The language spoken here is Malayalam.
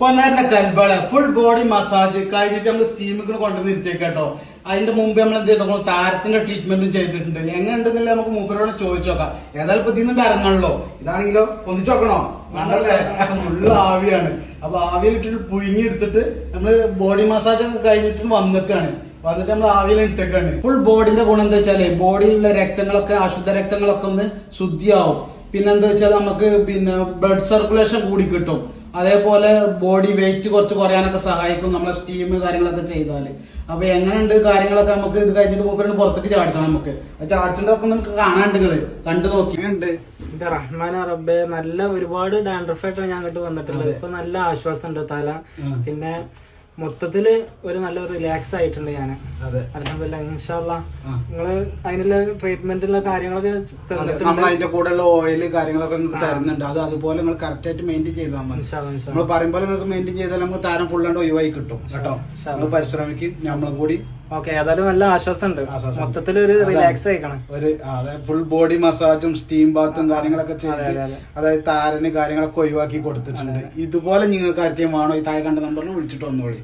പൊന്നാരുടെ കൽബള ഫുൾ ബോഡി മസാജ് കഴിഞ്ഞിട്ട് നമ്മൾ സ്റ്റീമിൽ കൊണ്ടുവന്നിരുത്തേക്ക് കേട്ടോ അതിന്റെ മുമ്പ് നമ്മൾ എന്ത് ചെയ്തു താരത്തിന്റെ ട്രീറ്റ്മെന്റും ചെയ്തിട്ടുണ്ട്. എങ്ങനെയുണ്ടെന്നില്ല നമുക്ക് മൂപ്പരോട് ചോദിച്ചു നോക്കാം. ഏതായാലും ഇപ്പൊ ഇതിന്നിട്ട് ഇറങ്ങണല്ലോ. ഇതാണെങ്കിലോ? പൊന്തിച്ചു നോക്കണോ? വേണ്ടല്ലേ? ഫുള്ള് ആവിയാണ്. അപ്പൊ ആവിയിലിട്ടിട്ട് പുഴുങ്ങി എടുത്തിട്ട് നമ്മൾ ബോഡി മസാജ് ഒക്കെ കഴിഞ്ഞിട്ട് വന്നിട്ടാണ് വന്നിട്ട് നമ്മൾ ആവിയിൽ ഇട്ടേക്കാണ്. ഫുൾ ബോഡിന്റെ ഗുണം എന്താ വെച്ചാൽ ബോഡിയിലുള്ള രക്തങ്ങളൊക്കെ അശുദ്ധ രക്തങ്ങളൊക്കെ ഒന്ന് ശുദ്ധിയാവും. പിന്നെ എന്താ വെച്ചാൽ നമുക്ക് പിന്നെ ബ്ലഡ് സർക്കുലേഷൻ കൂടി കിട്ടും. അതേപോലെ ബോഡി വെയിറ്റ് കുറച്ച് കുറയാനൊക്കെ സഹായിക്കും നമ്മളെ സ്റ്റീം കാര്യങ്ങളൊക്കെ ചെയ്താൽ. അപ്പൊ എങ്ങനെയുണ്ട് കാര്യങ്ങളൊക്കെ നമുക്ക് ഇത് കഴിഞ്ഞിട്ട് മൂപ്പരുടെ പുറത്തേക്ക് ചാടിച്ചാണ് നമുക്ക്. ആ ചാടിച്ചിട്ടൊക്കെ നമുക്ക് കാണാണ്ട് നിങ്ങൾ. കണ്ടു നോക്കി. റഹ്മാൻ റബ്ബെ നല്ല ഒരുപാട് ഡാൻഡ്രഫായിട്ടാണ് ഞാൻ അങ്ങോട്ട് വന്നിട്ടുള്ളത്. ഇപ്പൊ നല്ല ആശ്വാസം ഉണ്ട് തല പിന്നെ മൊത്തത്തിൽ ഒരു നല്ല റിലാക്സ് ആയിട്ടുണ്ട് ഞാൻ അതെ. അലഹമില്ല ഇൻഷാല്ല ആ. നിങ്ങൾ അതിനുള്ള ട്രീറ്റ്മെന്റിലുള്ള കാര്യങ്ങളൊക്കെ നമ്മൾ അതിന്റെ കൂടെയുള്ള ഓയിൽ കാര്യങ്ങളൊക്കെ നിങ്ങൾക്ക് തരുന്നുണ്ട്. അത് അതുപോലെ നിങ്ങൾ കറക്റ്റ് ആയിട്ട് മെയിന്റെയിൻ ചെയ്താൽ മതി. നമ്മൾ പറയുമ്പോൾ നിങ്ങൾക്ക് മെയിന്റെയിൻ ചെയ്താൽ നമുക്ക് താരം ഫുള്ളാണ്ട് ഒഴിവായി കിട്ടും. കേട്ടോ? നമ്മൾ പരിശ്രമിക്കും നമ്മളും കൂടി. ഓക്കെ ഏതായാലും നല്ല ആശ്വാസമുണ്ട്. മൊത്തത്തിൽ ഒരു. റിലാക്സ് ആയിക്കണം. ഒരു ഫുൾ ബോഡി മസാജും സ്റ്റീം ബാത്തും കാര്യങ്ങളൊക്കെ ചെയ്ത് അതെ, അതെ. അതായത് താരന് കാര്യങ്ങളൊക്കെ ഒഴിവാക്കി കൊടുത്തിട്ടുണ്ട്. ഇതുപോലെ നിങ്ങൾക്ക് ആർക്കെയും വേണോ? ഈ താഴെ കണ്ട നമ്പറിൽ വിളിച്ചിട്ട് വന്നോളി.